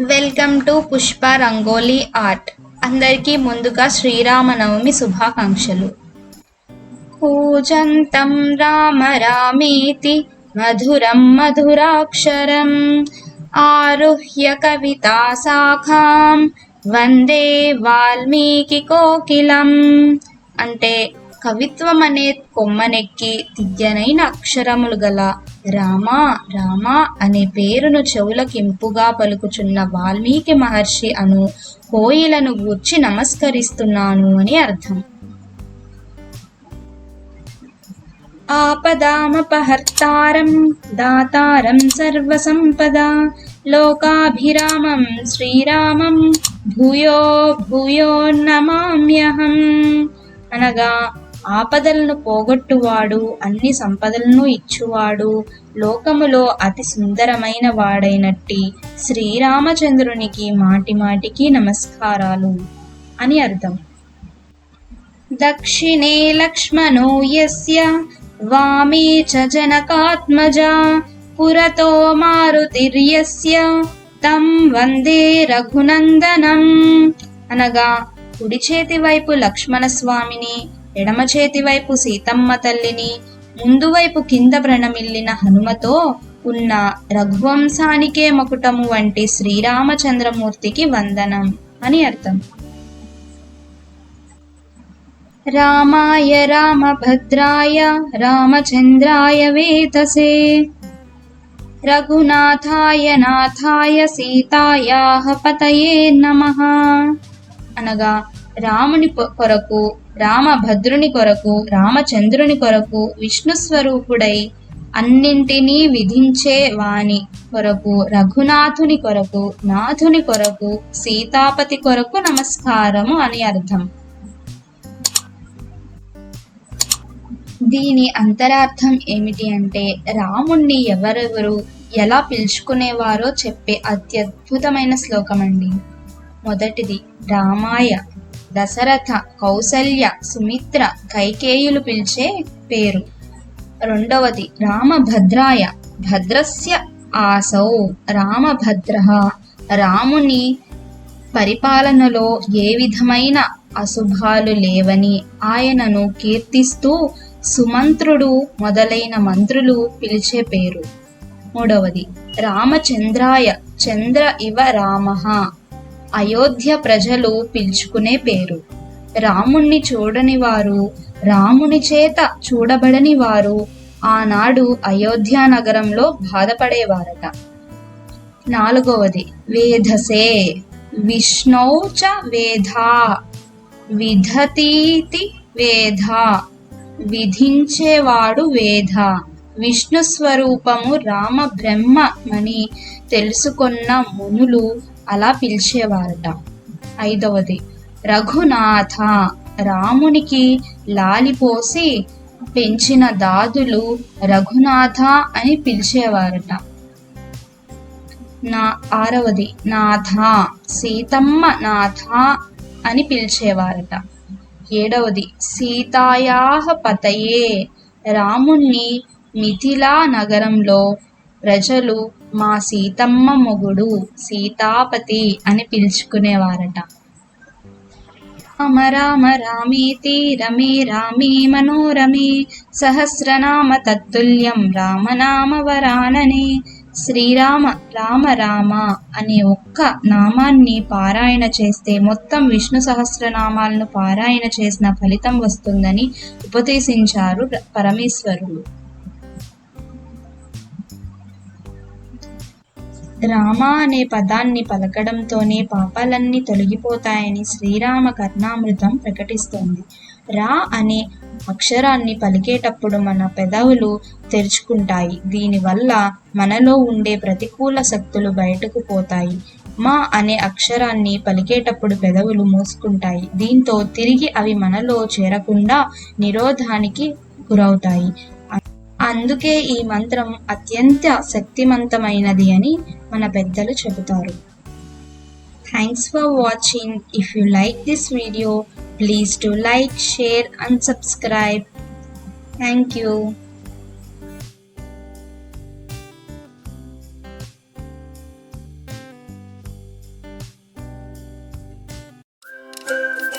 Welcome to Pushpa rangoli art. అందరికీ ముందుగా శ్రీరామనవమి శుభాకాంక్షలు. కూజంతం రామ రామేతి మధురం మధురాక్షరం ఆరుహ్య కవితా శాఖాం వందే వాల్మీకి కోకిలం. అంటే కవిత్వం అనే కొమ్మనెక్కి తియ్యనైన అక్షరములు గల రామా రామ అనే పేరును చెవులకింపుగా పలుకుచున్న వాల్మీకి మహర్షి అను కోయిలను గూర్చి నమస్కరిస్తున్నాను అని అర్థం. ఆపదామపహర్తారం దాతారం సర్వసంపదా లోకాభిరామం శ్రీరామం భూయో భూయో నమామ్యహం అనగా ఆపదలను పోగొట్టువాడు అన్ని సంపదలను ఇచ్చువాడు లోకములో అతి సుందరమైన వాడైనట్టి శ్రీరామచంద్రునికి మాటి మాటికి నమస్కారాలు అని అర్థం. దక్షిణే లక్ష్మణో యస్య వామే చ జనకాత్మజా పురతో మారుతిర్యస్య తం వందే రఘునందనం అనగా కుడి చేతి వైపు లక్ష్మణ స్వామిని ఎడమ చేతి వైపు సీతమ్మ తల్లిని ముందు వైపు కింద ప్రణమిల్లిన హనుమతో ఉన్న రఘువంశానికే మకుటము వంటి శ్రీరామచంద్రమూర్తికి వందనం అని అర్థం. రామాయ రామభద్రాయ రామచంద్రాయ వేతసే రఘునాథాయ నాథాయ సీతాయాహ పతయే నమ అనగా రాముని కొరకు రామభద్రుని కొరకు రామచంద్రుని కొరకు విష్ణు స్వరూపుడై అన్నింటినీ విధించే వాణి కొరకు రఘునాథుని కొరకు నాథుని కొరకు సీతాపతి కొరకు నమస్కారము అని అర్థం. దీని అంతరార్థం ఏమిటి అంటే రాముణ్ణి ఎవరెవరు ఎలా పిలుచుకునేవారో చెప్పే అత్యద్భుతమైన శ్లోకం అండి మొదటిది రామాయ దశరథ కౌసల్య సుమిత్ర కైకేయులు పిలిచే పేరు. రెండవది రామభద్రాయ. భద్రస్య ఆసౌ. రామభద్ర రాముని పరిపాలనలో ఏ విధమైన అశుభాలు లేవని ఆయనను కీర్తిస్తూ సుమంత్రుడు మొదలైన మంత్రులు పిలిచే పేరు. మూడవది రామచంద్రాయ. చంద్ర ఇవ రామ. అయోధ్య ప్రజలు పిలుచుకునే పేరు. రాముణ్ణి చూడని వారు రాముని చేత చూడబడని వారు ఆనాడు అయోధ్య నగరంలో బాధపడేవారట. నాలుగవది వేధసే. విష్ణౌ చ వేధా. విధతీతి వేధ. విధించేవాడు వేధ. విష్ణు స్వరూపము రామ బ్రహ్మమని తెలుసుకున్న మునులు అలా పిలిచేవారట. ఐదవది రఘునాథ రామునికి లాలిపోసి పెంచిన దాదులు రఘునాథ అని పిలిచేవారట. నా ఆరవది నాథ సీతమ్మ నాథ అని పిలిచేవారట. ఏడవది సీతాయాహ పతయే రాముణ్ణి మిథిలా నగరంలో ప్రజలు మా సీతమ్మ మొగుడు సీతాపతి అని పిలుచుకునేవారట. రామ రామ రామేతి రమే రామే మనోరమే సహస్రనామ తత్తుల్యం రామనామ వరాననే శ్రీరామ రామ రామ అనే ఒక్క నామాన్ని పారాయణ చేస్తే మొత్తం విష్ణు సహస్రనామాలను పారాయణ చేసిన ఫలితం వస్తుందని ఉపదేశించారు పరమేశ్వరుడు. రామ అనే పదాన్ని పలకడంతోనే పాపాలన్నీ తొలగిపోతాయని శ్రీరామ కర్ణామృతం ప్రకటిస్తోంది. రా అనే అక్షరాన్ని పలికేటప్పుడు మన పెదవులు తెరుచుకుంటాయి. దీనివల్ల మనలో ఉండే ప్రతికూల శక్తులు బయటకు పోతాయి. మా అనే అక్షరాన్ని పలికేటప్పుడు పెదవులు మూసుకుంటాయి. దీంతో తిరిగి అవి మనలో చేరకుండా నిరోధానికి గురవుతాయి. అందుకే ఈ మంత్రం అత్యంత శక్తివంతమైనది అని మన పెద్దలు చెబుతారు. Thanks for watching if you like this video please to like share and subscribe thank you thank you.